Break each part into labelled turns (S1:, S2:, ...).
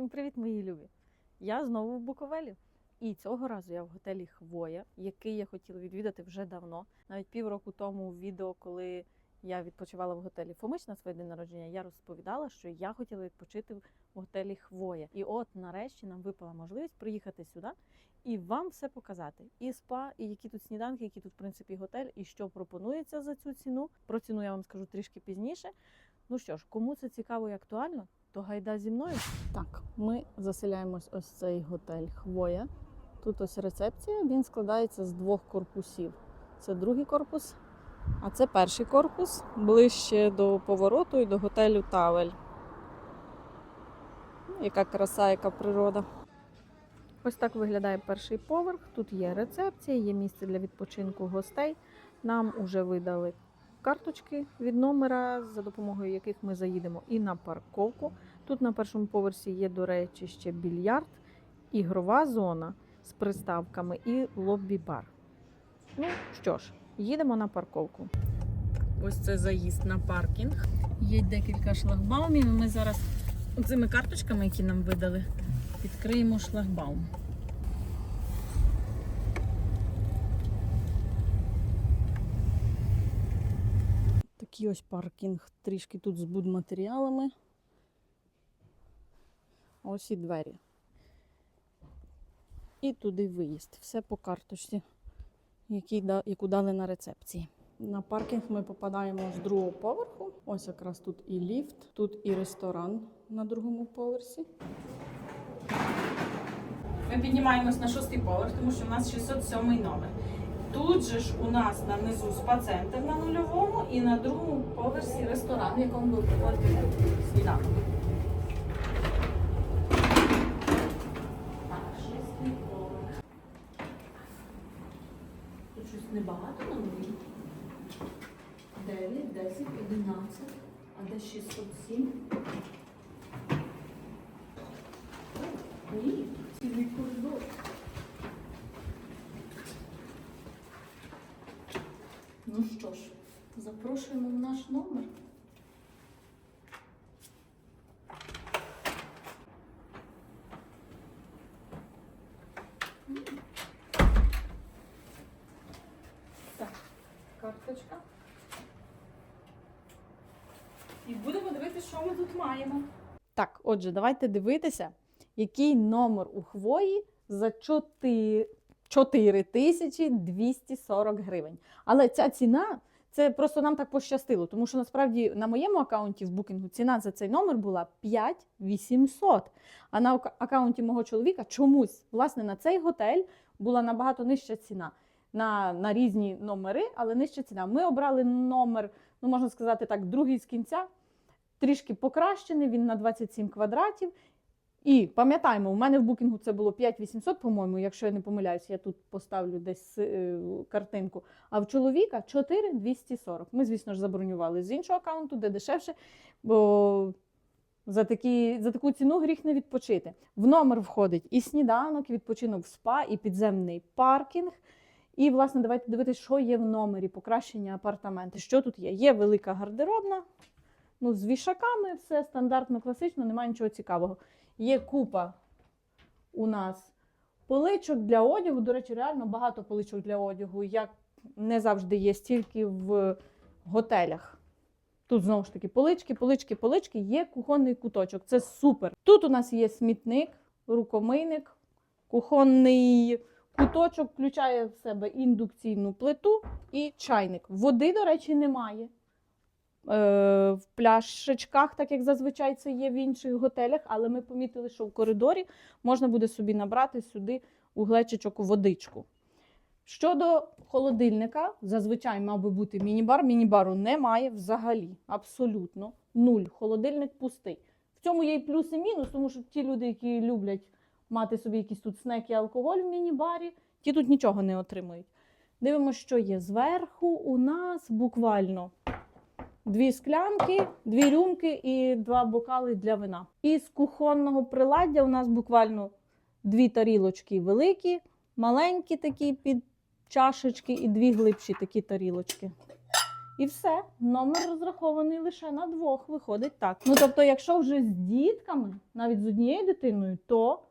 S1: Всім привіт, мої любі! Я знову в Буковелі. І цього разу я в готелі Хвоя, який я хотіла відвідати вже давно. Навіть півроку тому в відео, коли я відпочивала в готелі Фомич на своє день народження, я розповідала, що я хотіла відпочити в готелі Хвоя. І от нарешті нам випала можливість приїхати сюди і вам все показати. І спа, і які тут сніданки, які тут, в принципі, готель, і що пропонується за цю ціну. Про ціну я вам скажу трішки пізніше. Ну що ж, кому це цікаво і актуально, то гайда зі мною. Так, ми заселяємось ось цей готель Хвоя. Тут ось рецепція. Він складається з двох корпусів. Це другий корпус, а це перший корпус ближче до повороту і до готелю Тавель. Ну, Яка краса, яка природа. Ось так виглядає перший поверх. Тут є рецепція, є місце для відпочинку гостей. Нам уже видали карточки від номера, за допомогою яких ми заїдемо і на парковку. Тут на першому поверсі є, до речі, ще більярд, ігрова зона з приставками і лоббі-бар. Ну що ж, їдемо на парковку. Ось це заїзд на паркінг. Є декілька шлагбаумів. Ми зараз цими карточками, які нам видали, відкриємо шлагбаум. Такий ось паркінг, трішки тут з будматеріалами. Ось і двері. І туди виїзд. Все по карточці, яку дали на рецепції. На паркінг ми попадаємо з другого поверху. Ось якраз тут і ліфт, тут і ресторан на другому поверсі. Ми піднімаємось на шостий поверх, тому що у нас 607 номер. Тут же ж у нас на низу спа-центр на нульовому і на другому поверсі ресторан, в якому ви приходите сніданок. Так, шостий поверх. Тут щось небагато номерів. 9, 10, 11, а де 607? Ні, цілий коридор. Ну що ж, запрошуємо в наш номер. Так, карточка. І будемо дивитися, що ми тут маємо. Так, отже, давайте дивитися, який номер у хвої за 4, 4240 гривень. Але ця ціна. Це просто нам так пощастило, тому що насправді на моєму аккаунті в букінгу ціна за цей номер була 5800. А на аккаунті мого чоловіка чомусь, власне, на цей готель була набагато нижча ціна. На, на різні номери, але нижча ціна. Ми обрали номер, ну можна сказати так, другий з кінця, трішки покращений, він на 27 квадратів. І пам'ятаємо, у мене в букінгу це було 5800, по-моєму, якщо я не помиляюсь, я тут поставлю десь е, картинку. А в чоловіка 4240. Ми, звісно ж, забронювали з іншого аккаунту, де дешевше, бо за, такі, за таку ціну гріх не відпочити. В номер входить і сніданок, і відпочинок в спа, і підземний паркінг. І, власне, давайте дивитися, що є в номері, покращення апартаменти. Що тут є? Є велика гардеробна, ну, з вішаками, все стандартно, класично, немає нічого цікавого. Є купа у нас поличок для одягу. До речі, реально багато поличок для одягу, як не завжди є стільки в готелях. Тут знову ж таки полички, полички, полички, є кухонний куточок. Це супер. Тут у нас є смітник, рукомийник, кухонний куточок включає в себе індукційну плиту і чайник. Води, до речі, немає. Е, в пляшечках, так як зазвичай це є в інших готелях, але ми помітили, що в коридорі можна буде собі набрати сюди у глечичок водичку. Щодо холодильника, зазвичай мав би бути міні-бар. Міні-бару немає взагалі, абсолютно нуль. Холодильник пустий. В цьому є і плюс, і мінус, тому що ті люди, які люблять мати собі якісь тут снеки, алкоголь в міні-барі, ті тут нічого не отримують. Дивимося, що є зверху. У нас буквально дві склянки, дві рюмки і два бокали для вина. Із кухонного приладдя у нас буквально дві тарілочки великі, маленькі такі під чашечки і дві глибші такі тарілочки. І все, номер розрахований лише на двох. Виходить так. Ну тобто, якщо вже з дітками, навіть з однією дитиною, то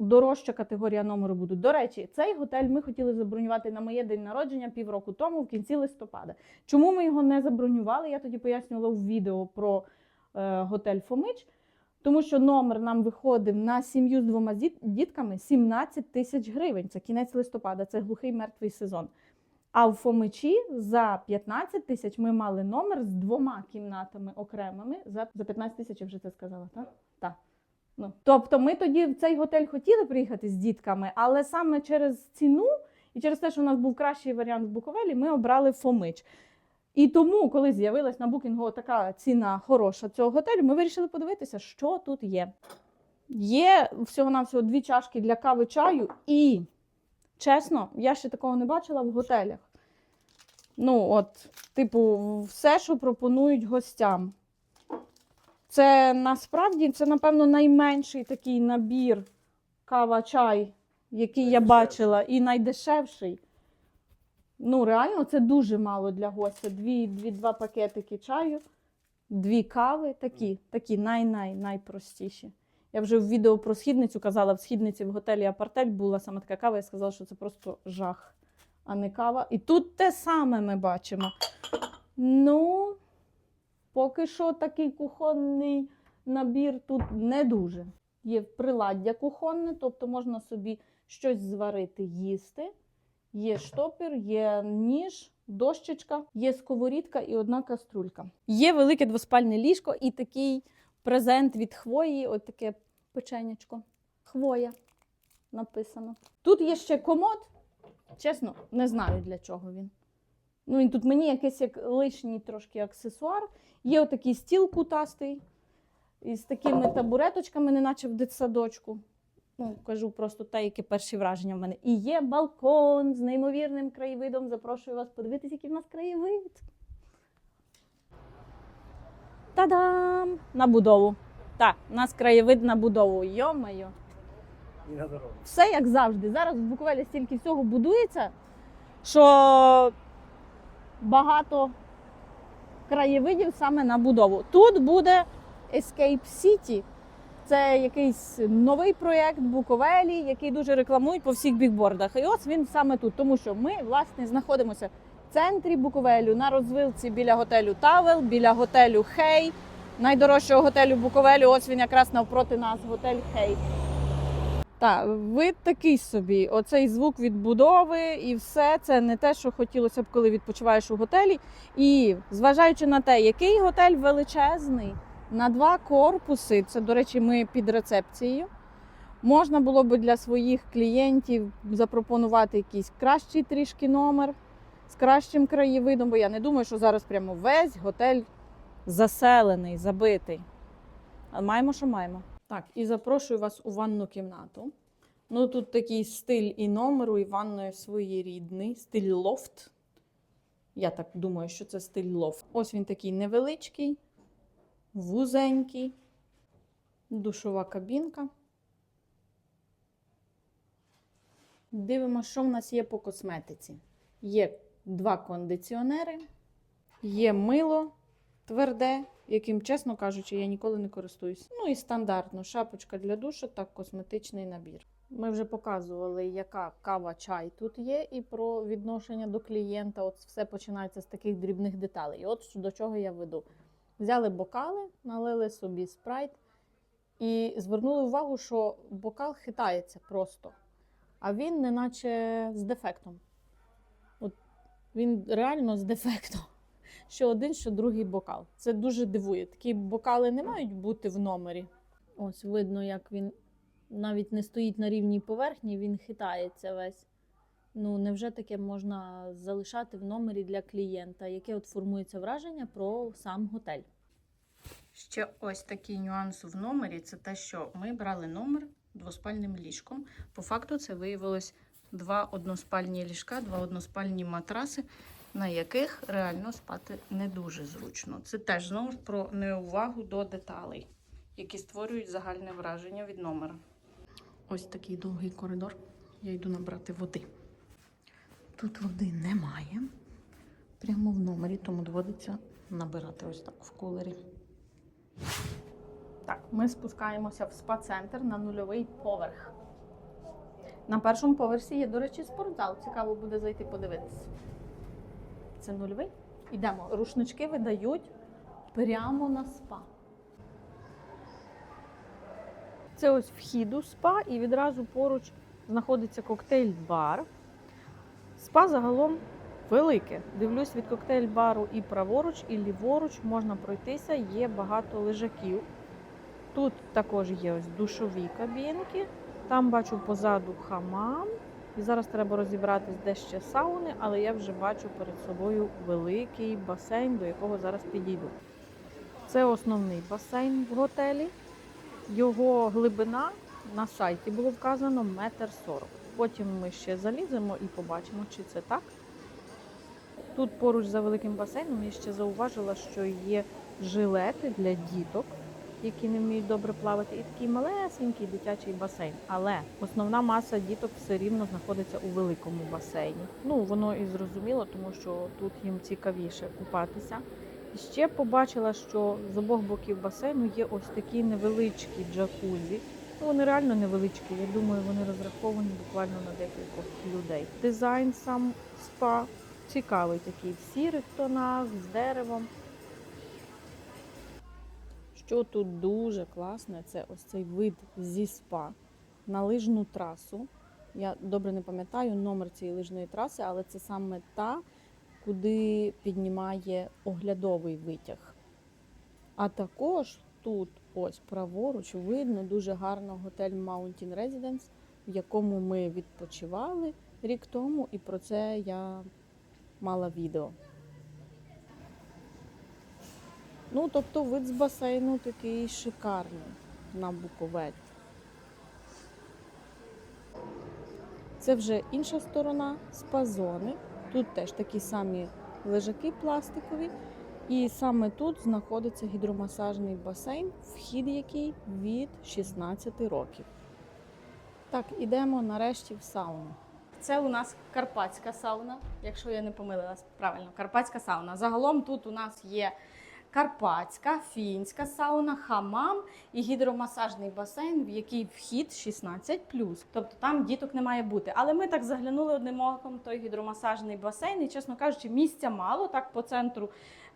S1: дорожча категорія номеру буде. До речі, цей готель ми хотіли забронювати на моє день народження півроку тому, в кінці листопада. Чому ми його не забронювали? Я тоді пояснювала в відео про е, готель Фомич. Тому що номер нам виходив на сім'ю з двома дітками 17 тисяч гривень. Це кінець листопада, це глухий мертвий сезон. А в Фомичі за 15 тисяч ми мали номер з двома кімнатами окремими. За, за 15 тисяч я вже це сказала, так? Так. Ну, тобто ми тоді в цей готель хотіли приїхати з дітками, але саме через ціну і через те, що у нас був кращий варіант в Буковелі, ми обрали Фомич. І тому, коли з'явилась на букінгу така ціна хороша цього готелю, ми вирішили подивитися, що тут є. Є всього-навсього дві чашки для кави чаю, і, чесно, я ще такого не бачила в готелях. Ну, от, типу, все, що пропонують гостям. Це насправді це, напевно, найменший такий набір кава-чай, який я бачила, і найдешевший. Ну, реально, це дуже мало для гостя. Дві, дві, два пакетики чаю, дві кави, такі, такі най-най найпростіші. Я вже в відео про східницю казала, в східниці в готелі Апартель була саме така кава, я сказала, що це просто жах, а не кава. І тут те саме ми бачимо. Ну, поки що такий кухонний набір тут не дуже. Є приладдя кухонне, тобто можна собі щось зварити, їсти. Є штопір, є ніж, дощечка, є сковорідка і одна каструлька. Є велике двоспальне ліжко і такий презент від хвої, от таке печенячко. Хвоя написано. Тут є ще комод. Чесно, не знаю для чого він. Ну, він тут мені якийсь як лишній трошки аксесуар. Є отакий стіл кутастий із такими табуреточками, неначе в дитсадочку. Ну, кажу просто те, яке перші враження в мене. І є балкон з неймовірним краєвидом. Запрошую вас подивитися, який в нас краєвид. Та-дам! На будову. Так, у нас краєвид на будову. Йо-моє.
S2: Дорогу.
S1: Все як завжди. Зараз в Буковелі стільки всього будується, що багато краєвидів саме на будову. Тут буде Escape City. Це якийсь новий проєкт Буковелі, який дуже рекламують по всіх бікбордах. І ось він саме тут, тому що ми, власне, знаходимося в центрі Буковелю на розвилці біля готелю Тавел, біля готелю Хей, найдорожчого готелю Буковелю. Ось він якраз навпроти нас, готель Хей. Так, вид такий собі. Оцей звук відбудови і все це не те, що хотілося б, коли відпочиваєш у готелі. І зважаючи на те, який готель величезний, на два корпуси, це, до речі, ми під рецепцією. Можна було б для своїх клієнтів запропонувати якийсь кращий трішки номер з кращим краєвидом, бо я не думаю, що зараз прямо весь готель заселений, забитий. А маємо, що маємо. Так, і запрошую вас у ванну кімнату. Ну, тут такий стиль і номеру, і ванної своєрідний, стиль лофт. Я так думаю, що це стиль лофт. Ось він такий невеличкий, вузенький, душова кабінка. Дивимося, що в нас є по косметиці. Є два кондиціонери, є мило тверде, яким, чесно кажучи, я ніколи не користуюсь. Ну і стандартно шапочка для душу та косметичний набір. Ми вже показували, яка кава чай тут є, і про відношення до клієнта. От все починається з таких дрібних деталей. От до чого я веду. Взяли бокали, налили собі спрайт і звернули увагу, що бокал хитається просто, а він неначе з дефектом. От він реально з дефектом що один, що другий бокал. Це дуже дивує. Такі бокали не мають бути в номері. Ось видно, як він навіть не стоїть на рівній поверхні, він хитається весь. Ну, невже таке можна залишати в номері для клієнта? Яке от формується враження про сам готель? Ще ось такий нюанс в номері це те, що ми брали номер двоспальним ліжком. По факту це виявилось два односпальні ліжка, два односпальні матраси, на яких реально спати не дуже зручно. Це теж знову ж про неувагу до деталей, які створюють загальне враження від номера. Ось такий довгий коридор. Я йду набрати води. Тут води немає. прямо в номері, тому доводиться набирати ось так в кулері. Так, ми спускаємося в спа-центр на нульовий поверх. На першому поверсі є, до речі, спортзал. Цікаво буде зайти подивитися. Це нульовий. Ідемо. Рушнички видають прямо на спа. Це ось вхід у спа, і відразу поруч знаходиться коктейль-бар. Спа загалом велике. Дивлюсь від коктейль-бару і праворуч, і ліворуч можна пройтися, є багато лежаків. Тут також є ось душові кабінки. Там бачу позаду хамам. І зараз треба розібратись, де ще сауни, але я вже бачу перед собою великий басейн, до якого зараз підійду. Це основний басейн в готелі. Його глибина на сайті було вказано метр сорок. Потім ми ще заліземо і побачимо, чи це так. Тут поруч за великим басейном я ще зауважила, що є жилети для діток, які не вміють добре плавати, і такий малесенький дитячий басейн. Але основна маса діток все рівно знаходиться у великому басейні. Ну воно і зрозуміло, тому що тут їм цікавіше купатися. Ще побачила, що з обох боків басейну є ось такі невеличкі джакузі. Ну, вони реально невеличкі. Я думаю, вони розраховані буквально на декількох людей. Дизайн сам спа цікавий такий в сірих тонах, з деревом. Що тут дуже класне, це ось цей вид зі спа на лижну трасу. Я добре не пам'ятаю номер цієї лижної траси, але це саме та, куди піднімає оглядовий витяг. А також тут, ось праворуч, видно дуже гарно готель Mountain Residence, в якому ми відпочивали рік тому, і про це я мала відео. Ну, тобто вид з басейну такий шикарний на Буковель. Це вже інша сторона спа-зони. Тут теж такі самі лежаки пластикові. І саме тут знаходиться гідромасажний басейн, вхід який від 16 років. Так, ідемо нарешті в сауну. Це у нас карпатська сауна, якщо я не помилилась правильно, карпатська сауна. Загалом тут у нас є карпатська, фінська сауна, хамам і гідромасажний басейн, в який вхід 16 Тобто там діток не має бути. Але ми так заглянули одним оком той гідромасажний басейн, і, чесно кажучи, місця мало так по центру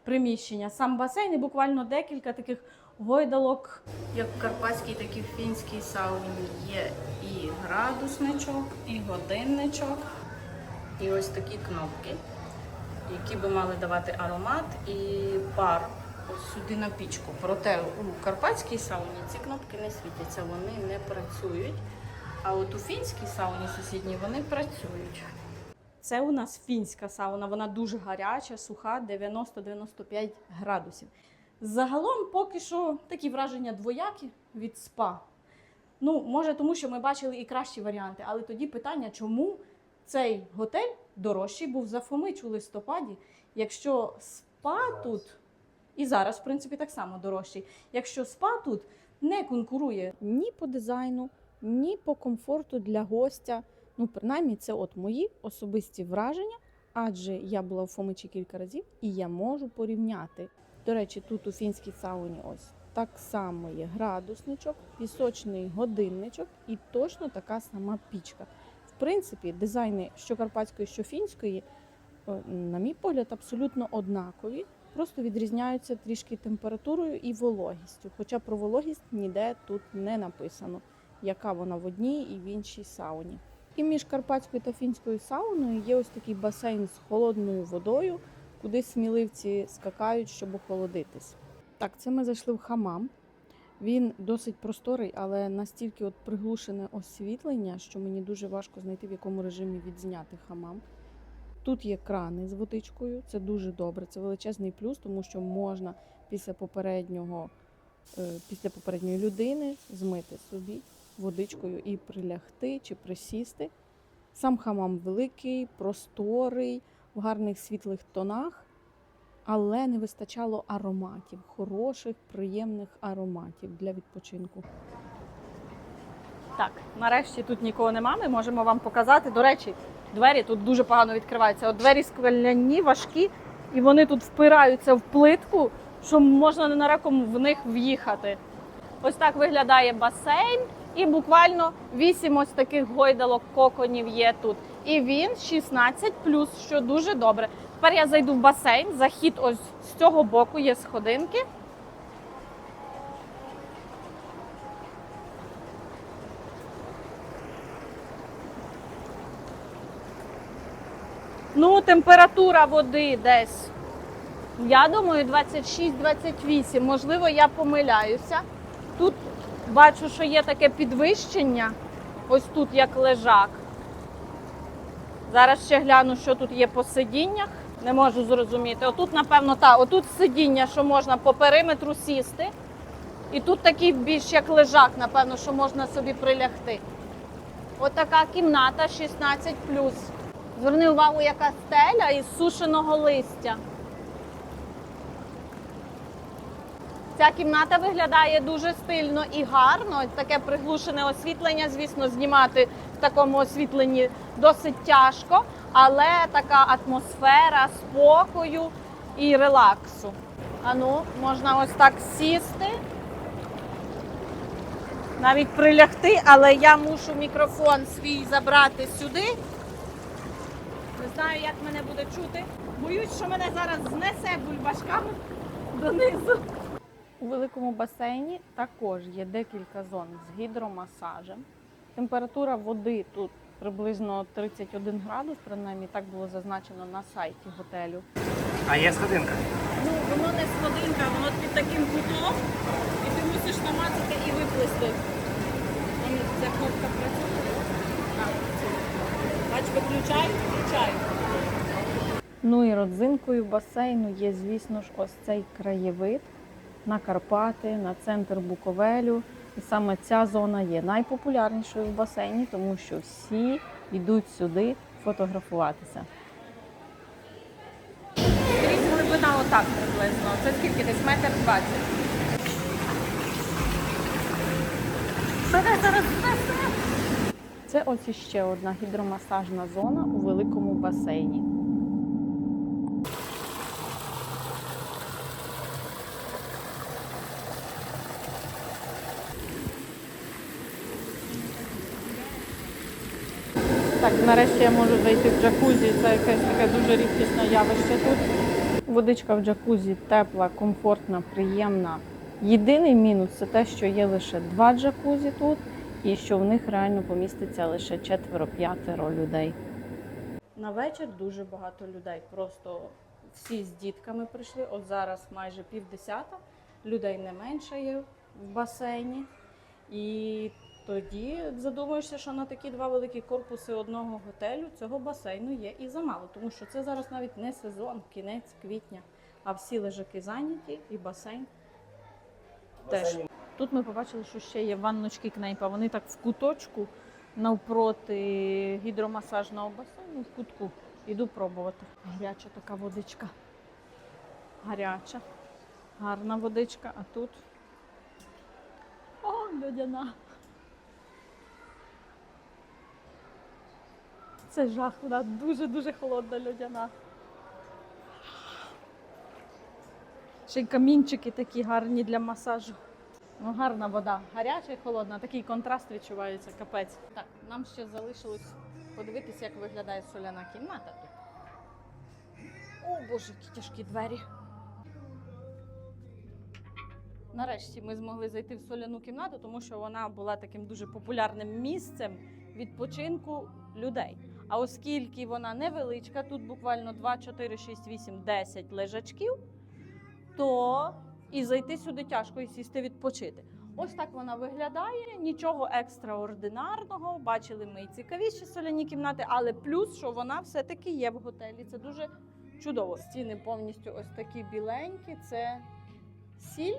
S1: приміщення. Сам басейн і буквально декілька таких гойдалок. Як в карпатській, так і в фінській сауні є і градусничок, і годинничок, і ось такі кнопки, які би мали давати аромат і пар ось сюди на пічку. Проте у карпатській сауні ці кнопки не світяться, вони не працюють. А от у фінській сауні сусідній вони працюють. Це у нас фінська сауна, вона дуже гаряча, суха, 90-95 градусів. Загалом поки що такі враження двоякі від спа. Ну, може, тому що ми бачили і кращі варіанти, але тоді питання, чому цей готель дорожчий був за Фомич у листопаді, якщо спа тут, і зараз, в принципі, так само дорожчий, якщо спа тут не конкурує ні по дизайну, ні по комфорту для гостя. Ну, принаймні, це от мої особисті враження, адже я була в Фомичі кілька разів і я можу порівняти. До речі, тут у фінській сауні ось так само є градусничок, пісочний годинничок і точно така сама пічка. В принципі, дизайни що карпатської, що фінської, е, на мій погляд, абсолютно однакові, просто відрізняються трішки температурою і вологістю. Хоча про вологість ніде тут не написано, яка вона в одній і в іншій сауні. І між карпатською та фінською сауною є ось такий басейн з холодною водою, куди сміливці скакають, щоб охолодитись. Так, це ми зайшли в хамам. Він досить просторий, але настільки от приглушене освітлення, що мені дуже важко знайти, в якому режимі відзняти хамам. Тут є крани з водичкою, це дуже добре. Це величезний плюс, тому що можна після попереднього, е, після попередньої людини змити собі водичкою і прилягти чи присісти. Сам хамам великий, просторий, в гарних світлих тонах, але не вистачало ароматів, хороших, приємних ароматів для відпочинку. Так, нарешті тут нікого нема. Ми можемо вам показати. До речі, двері тут дуже погано відкриваються. От двері скляні, важкі,
S2: і вони тут впираються в плитку, що можна ненароком в них в'їхати. Ось так виглядає басейн, і буквально 8 ось таких гойдалок коконів є тут. І він 16 що дуже добре. Тепер я зайду в басейн. Захід ось з цього боку є сходинки. Ну, температура води десь. Я думаю, 26-28. Можливо, я помиляюся. Тут бачу, що є таке підвищення. Ось тут як лежак. Зараз ще гляну, що тут є по сидіннях. Не можу зрозуміти. Отут, напевно, та, отут сидіння, що можна по периметру сісти. І тут такий більш як лежак, напевно, що можна собі прилягти. Отака кімната 16 Зверни увагу, яка стеля із сушеного листя. Ця кімната виглядає дуже стильно і гарно. Таке приглушене освітлення, звісно, знімати в такому освітленні досить тяжко, але така атмосфера спокою і релаксу. Ану, можна ось так сісти, навіть прилягти, але я мушу мікрофон свій забрати сюди. Знаю, як мене буде чути. Боюсь, що мене зараз знесе бульбашками донизу. У великому басейні також є декілька зон з гідромасажем. Температура води тут приблизно 31 градус, принаймні так було зазначено на сайті готелю.
S3: А є сходинка.
S2: Ну, воно не сходинка, воно під таким кутом, і ти мусиш намазати і виплисти. Ця кнопка працює. Працює. Бач. Ну і родзинкою басейну є, звісно ж, ось цей краєвид на Карпати, на центр Буковелю. І саме ця зона є найпопулярнішою в басейні, тому що всі йдуть сюди фотографуватися. Скрізь глибина отак приблизно. Це скільки десь метр двадцять. Зараз знесе. Це ось іще одна гідромасажна зона у великому басейні. Так, нарешті я можу зайти в джакузі. Це якесь таке дуже рідкісне явище тут. Водичка в джакузі тепла, комфортна, приємна. Єдиний мінус це те, що є лише два джакузі тут, і що в них реально поміститься лише четверо-п'ятеро людей. На вечір дуже багато людей. Просто всі з дітками прийшли. От зараз майже півдесята. Людей не менше є в басейні. І тоді задумуєшся, що на такі два великі корпуси одного готелю цього басейну є і замало, тому що це зараз навіть не сезон, кінець квітня, а всі лежаки зайняті і басейн теж. Тут ми побачили, що ще є ванночки кнейпа. Вони так в куточку навпроти гідромасажного басейну в кутку. Іду пробувати. Гаряча така водичка. Гаряча, гарна водичка, а тут. О, льодяна. Це жах, вона дуже-дуже холодна льодяна. Ще й камінчики такі гарні для масажу. Ну, гарна вода, гаряча і холодна, такий контраст відчувається, капець. Так, нам ще залишилось подивитися, як виглядає соляна кімната тут. О, боже, які тяжкі двері. Нарешті ми змогли зайти в соляну кімнату, тому що вона була таким дуже популярним місцем відпочинку людей. А оскільки вона невеличка, тут буквально 2, 4, 6, 8, 10 лежачків, то і зайти сюди тяжко і сісти відпочити. Ось так вона виглядає, нічого екстраординарного. Бачили ми і цікавіші соляні кімнати, але плюс, що вона все-таки є в готелі. Це дуже чудово. Стіни повністю ось такі біленькі, це сіль.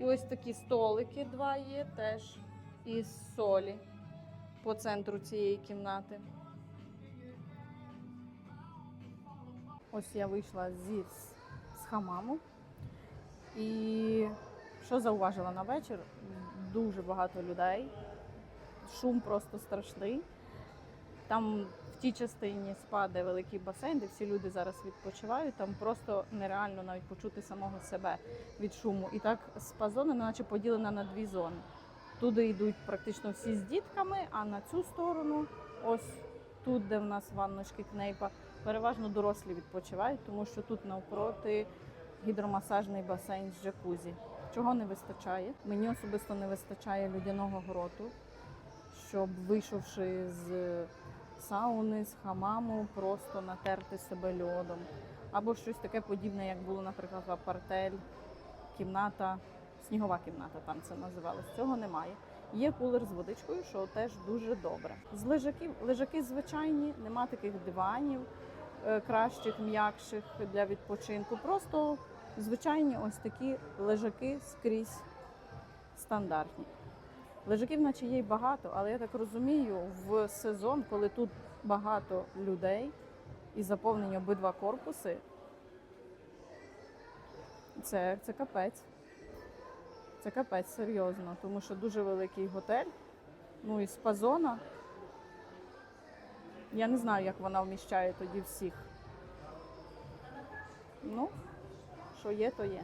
S2: І ось такі столики два є теж із солі по центру цієї кімнати. Ось я вийшла зі з, хамаму. І що зауважила на вечір? Дуже багато людей. Шум просто страшний. Там в тій частині спа, де великий басейн, де всі люди зараз відпочивають, там просто нереально навіть почути самого себе від шуму. І так спа-зона, наче поділена на дві зони. Туди йдуть практично всі з дітками, а на цю сторону, ось тут, де в нас ванночки кнейпа, переважно дорослі відпочивають, тому що тут навпроти гідромасажний басейн з джакузі. Чого не вистачає? Мені особисто не вистачає людяного гроту, щоб вийшовши з сауни, з хамаму, просто натерти себе льодом. Або щось таке подібне, як було, наприклад, в апартель, кімната, снігова кімната, там це називалось. Цього немає. Є кулер з водичкою, що теж дуже добре. З лежаків лежаки звичайні, нема таких диванів е, кращих, м'якших для відпочинку. Просто звичайні ось такі лежаки скрізь стандартні. Лежаків, наче є й багато, але я так розумію, в сезон, коли тут багато людей і заповнені обидва корпуси, це, це капець. Це капець серйозно, тому що дуже великий готель. Ну і спа-зона. Я не знаю, як вона вміщає тоді всіх. Ну, що є, то є.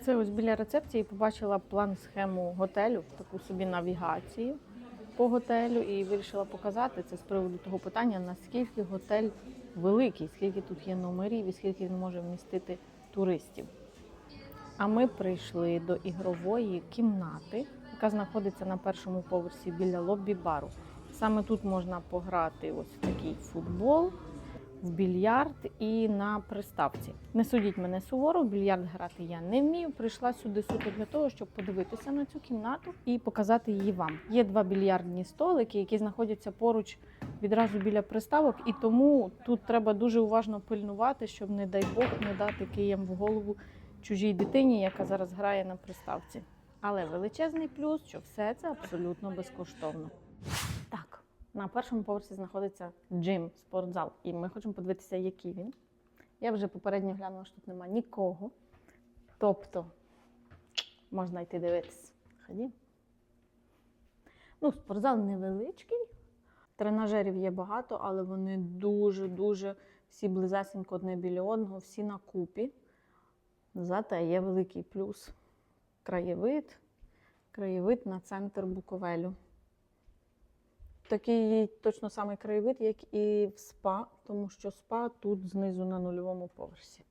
S2: Це ось біля рецепції побачила план схему готелю, таку собі навігацію по готелю, і вирішила показати це з приводу того питання, наскільки готель великий, скільки тут є номерів і скільки він може вмістити туристів. А ми прийшли до ігрової кімнати, яка знаходиться на першому поверсі біля лоббі бару. Саме тут можна пограти ось в такий футбол, в більярд і на приставці. Не судіть мене суворо, в більярд грати я не вмію. Прийшла сюди суто для того, щоб подивитися на цю кімнату і показати її вам. Є два більярдні столики, які знаходяться поруч відразу біля приставок, і тому тут треба дуже уважно пильнувати, щоб, не дай Бог, не дати києм в голову чужій дитині, яка зараз грає на приставці. Але величезний плюс, що все це абсолютно безкоштовно. На першому поверсі знаходиться джим, спортзал, і ми хочемо подивитися, який він. Я вже попередньо глянула, що тут немає нікого. Тобто можна йти дивитися. Ходім. Ну, спортзал невеличкий. Тренажерів є багато, але вони дуже-дуже всі близесенько одне біля одного, всі на купі. Зате є великий плюс. Краєвид, краєвид на центр Буковелю. Такий точно самий краєвид, як і в СПА, тому що СПА тут знизу на нульовому поверсі.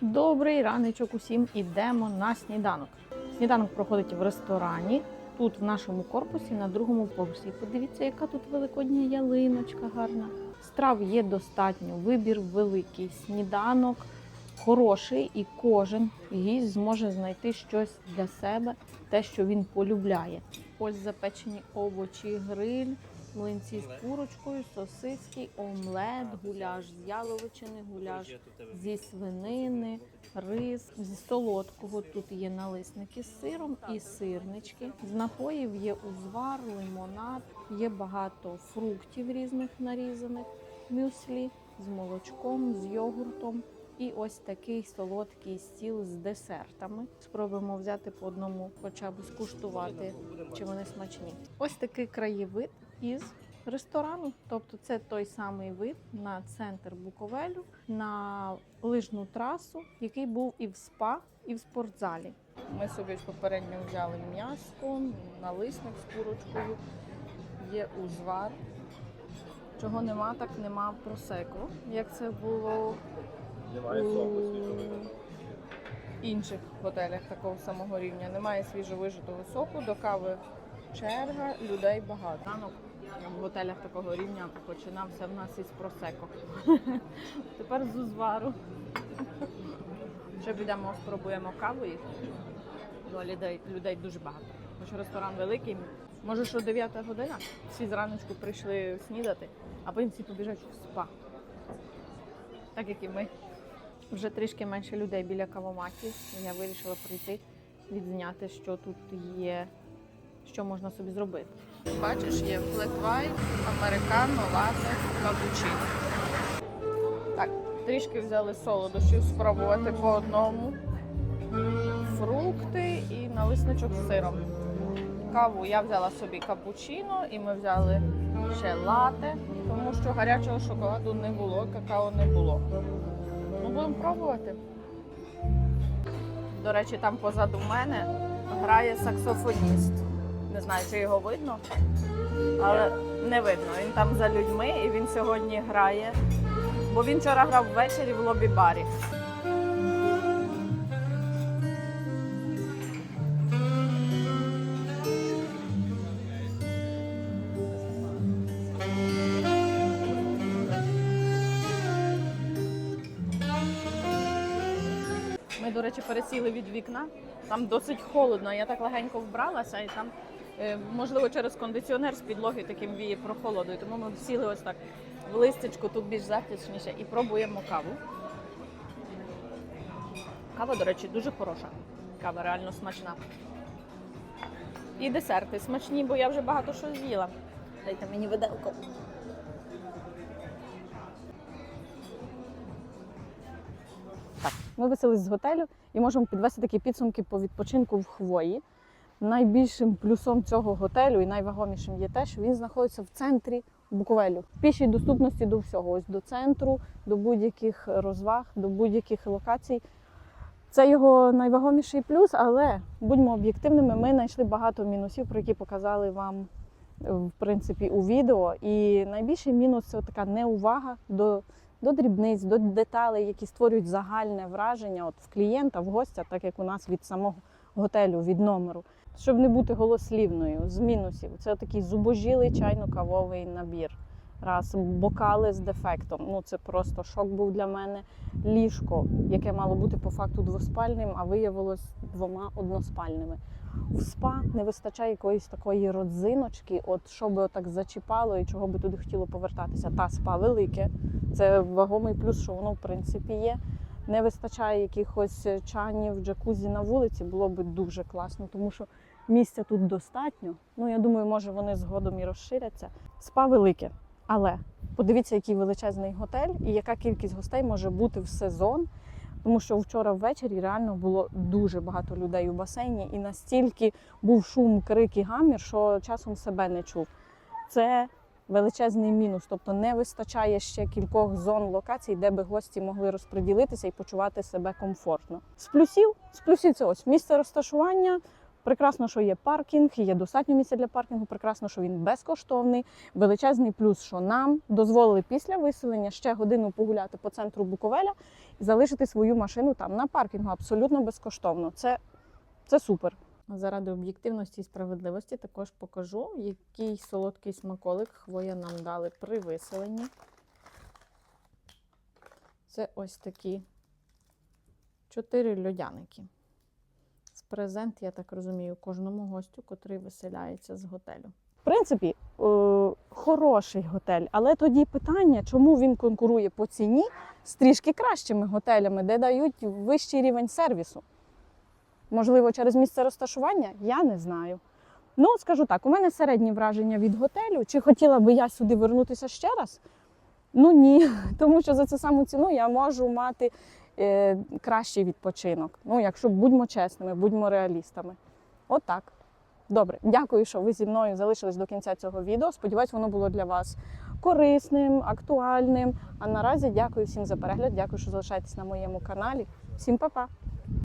S2: Добрий раночок усім ідемо на сніданок. Сніданок проходить в ресторані. Тут в нашому корпусі на другому поверсі. Подивіться, яка тут великодня ялиночка гарна. Страв є достатньо, вибір великий, сніданок хороший, і кожен гість зможе знайти щось для себе, те, що він полюбляє. Ось запечені овочі, гриль, млинці з курочкою, сосиски, омлет, гуляш з яловичини, гуляш зі свинини, рис, зі солодкого. Тут є налисники з сиром і сирнички. З напоїв є узвар, лимонад, є багато фруктів різних нарізаних, мюслі з молочком, з йогуртом. І ось такий солодкий стіл з десертами. Спробуємо взяти по одному, хоча б скуштувати, чи вони смачні. Ось такий краєвид із ресторану. Тобто це той самий вид на центр Буковелю, на лижну трасу, який був і в спа, і в спортзалі. Ми собі попередньо взяли м'яско, налисник з курочкою, є узвар. Чого нема, так нема просеку, як це було
S3: Немає соку свіжого.
S2: інших готелях такого самого рівня. Немає свіжовижитого соку, до кави черга, людей багато. Ранок в готелях такого рівня починався в нас із просеко. Тепер з узвару. Ще підемо, спробуємо каву їх. Ну, людей, людей дуже багато. Тому що ресторан великий. Може, що 9 година, всі зраночку прийшли снідати, а потім всі побіжать в спа. Так як і ми. Вже трішки менше людей біля кавоматів. Я вирішила прийти, відзняти, що тут є, що можна собі зробити. Бачиш, є flat американо, латте, капучино. Так, трішки взяли солодощів спробувати по одному. Фрукти і налисничок з сиром. Каву я взяла собі капучино, і ми взяли ще лате, тому що гарячого шоколаду не було, какао не було. Будемо пробувати. До речі, там позаду мене грає саксофоніст. Не знаю, чи його видно, але не видно. Він там за людьми і він сьогодні грає. Бо він вчора грав ввечері в лобі-барі. Пересіли від вікна. Там досить холодно. Я так легенько вбралася, і там, е, можливо, через кондиціонер з підлоги таким віє прохолодою. Тому ми сіли ось так в листечку, тут більш затишніше, і пробуємо каву. Кава, до речі, дуже хороша. Кава реально смачна. І десерти смачні, бо я вже багато що з'їла. Дайте мені виделку. Так, ми виселись з готелю і можемо підвести такі підсумки по відпочинку в хвої. Найбільшим плюсом цього готелю і найвагомішим є те, що він знаходиться в центрі Буковелю. В пішій доступності до всього, ось до центру, до будь-яких розваг, до будь-яких локацій. Це його найвагоміший плюс, але будьмо об'єктивними, ми знайшли багато мінусів, про які показали вам в принципі у відео. І найбільший мінус це така неувага до, до дрібниць, до деталей, які створюють загальне враження от в клієнта, в гостя, так як у нас від самого готелю, від номеру. Щоб не бути голослівною, з мінусів. Це такий зубожілий чайно-кавовий набір. Раз бокали з дефектом. Ну це просто шок був для мене. Ліжко, яке мало бути по факту двоспальним, а виявилось двома односпальними. В спа не вистачає якоїсь такої родзиночки, от що би отак зачіпало і чого би туди хотіло повертатися. Та спа велике, це вагомий плюс, що воно в принципі є. Не вистачає якихось чанів, джакузі на вулиці, було би дуже класно, тому що місця тут достатньо. Ну я думаю, може вони згодом і розширяться. Спа велике, але подивіться, який величезний готель і яка кількість гостей може бути в сезон. Тому що вчора ввечері реально було дуже багато людей у басейні, і настільки був шум, крик і гамір, що часом себе не чув. Це величезний мінус, тобто не вистачає ще кількох зон локацій, де би гості могли розподілитися і почувати себе комфортно. З плюсів, з плюсів це ось місце розташування. Прекрасно, що є паркінг, є достатньо місця для паркінгу. Прекрасно, що він безкоштовний. Величезний плюс, що нам дозволили після виселення ще годину погуляти по центру Буковеля і залишити свою машину там на паркінгу абсолютно безкоштовно. Це, це супер. Заради об'єктивності і справедливості також покажу, який солодкий смаколик хвоя нам дали при виселенні. Це ось такі чотири льодяники. Презент, я так розумію, кожному гостю, котрий виселяється з готелю. В принципі, е, хороший готель, але тоді питання, чому він конкурує по ціні з трішки кращими готелями, де дають вищий рівень сервісу. Можливо, через місце розташування? Я не знаю. Ну, скажу так, у мене середні враження від готелю. Чи хотіла би я сюди вернутися ще раз? Ну ні, тому що за цю саму ціну я можу мати кращий відпочинок. Ну, якщо будьмо чесними, будьмо реалістами. Отак. Добре, дякую, що ви зі мною залишились до кінця цього відео. Сподіваюсь, воно було для вас корисним, актуальним. А наразі дякую всім за перегляд. Дякую, що залишаєтесь на моєму каналі. Всім па-па!